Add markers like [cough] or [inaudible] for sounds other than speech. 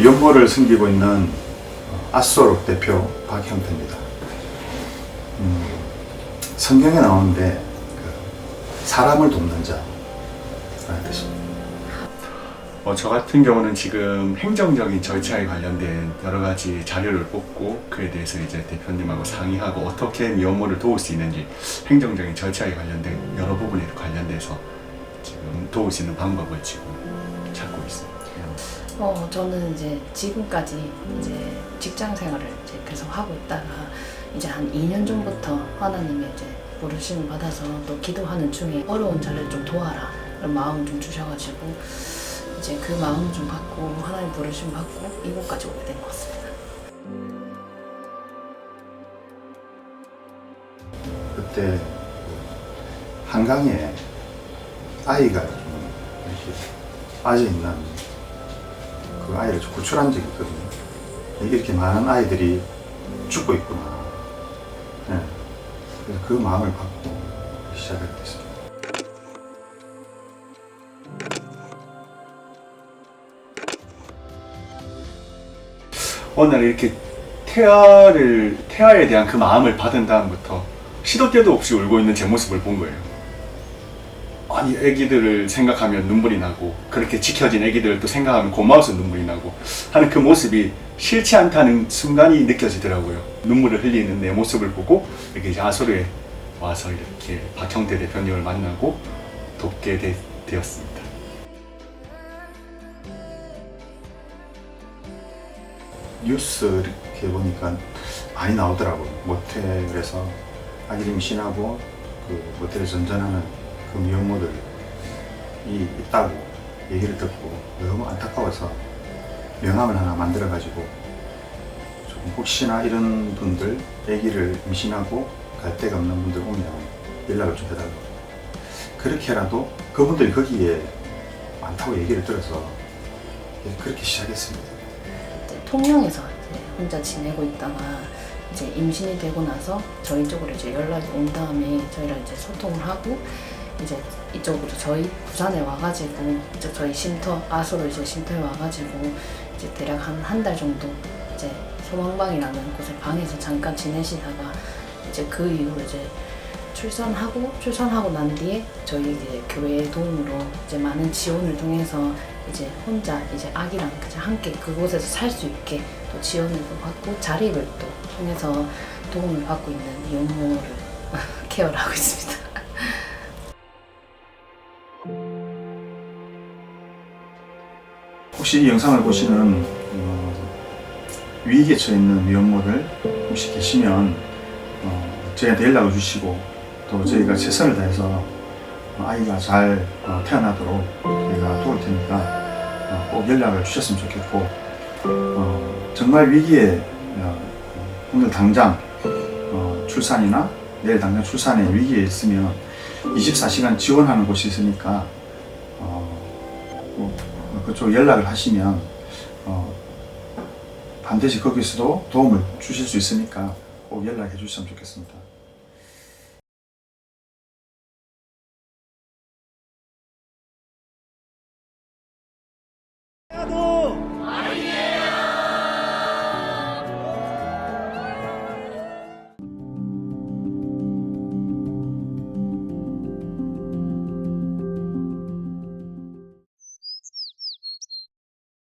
미혼모를 섬기고 있는 아소록 대표 박형태입니다. 음, 성경에 나오는데 그 사람을 돕는 자라는 뜻입니다. 어, 저 같은 경우는 지금 행정적인 절차에 관련된 여러 가지 자료를 뽑고 그에 대해서 이제 대표님하고 상의하고 어떻게 미혼모를 도울 수 있는지 행정적인 절차에 관련된 여러 부분에 관련돼서 지금 도울 수 있는 방법을 지금 찾고 있습니다. 어, 저는 이제 지금까지 이제 직장 생활을 이제 계속 하고 있다가 이제 한 2년 전부터 하나님의 이제 부르심을 받아서 또 기도하는 중에 어려운 자를 좀 도와라 이런 마음을 좀 주셔가지고 이제 그 마음을 좀 받고 하나님 부르심 받고 이곳까지 오게 된 것 같습니다. 그때 한강에 아이가 좀 이렇게 빠져 있는 그 아이를 좀 구출한 적이 있거든요. 이렇게 많은 아이들이 죽고 있구나. 네. 그래서 그 마음을 받고 됐습니다. 어느 날 이렇게 태아를 태아에 대한 그 마음을 받은 다음부터 시도 때도 없이 울고 있는 제 모습을 본 거예요. 아니 아기들을 생각하면 눈물이 나고 그렇게 지켜진 아기들을 또 생각하면 고마워서 눈물이 나고 하는 그 모습이 싫지 않다는 순간이 느껴지더라고요. 눈물을 흘리는 내 모습을 보고 이렇게 이제 아소르에 와서 이렇게 박형태 대표님을 만나고 돕게 되, 되었습니다. 뉴스 이렇게 보니까 많이 나오더라고요. 모텔에서 아기를 임신하고 그 모텔에 전전하는 그 미혼모들이 있다고 얘기를 듣고 너무 안타까워서 명함을 하나 만들어 가지고 좀 혹시나 이런 분들 아기를 임신하고 갈 데가 없는 분들 오면 연락을 좀 해달라고 그렇게라도 그분들이 거기에 많다고 얘기를 들어서 그렇게 시작했습니다. 통영에서 혼자 지내고 있다가 이제 임신이 되고 나서 저희 쪽으로 이제 연락이 온 다음에 저희랑 이제 소통을 하고 이제 이쪽으로 저희 부산에 와가지고 이제 저희 쉼터 아소로 이제 쉼터에 와가지고 이제 대략 한 한 달 정도 이제 소망방이라는 곳에 방에서 잠깐 지내시다가 이제 그 이후로 이제 출산하고 출산하고 난 뒤에 저희 이제 교회의 도움으로 이제 많은 지원을 통해서 이제 혼자 이제 아기랑 함께 그곳에서 살 수 있게 또 지원을 또 받고 자립을 또 통해서 도움을 받고 있는 미혼모를 [laughs] 케어를 하고 있습니다. 혹시 이 영상을 보시는 어, 위기에 처해 있는 미혼모들 혹시 계시면 어, 저희한테 연락을 주시고 또 저희가 최선을 다해서 어, 아이가 잘 어, 태어나도록 저희가 도울 테니까 어, 꼭 연락을 주셨으면 좋겠고 어, 정말 위기에 어, 오늘 당장 어, 출산이나 내일 당장 출산에 위기에 있으면 24시간 지원하는 곳이 있으니까 어, 꼭 그쪽 연락을 하시면 어, 반드시 거기서도 도움을 주실 수 있으니까 꼭 연락해 주셨으면 좋겠습니다. 나도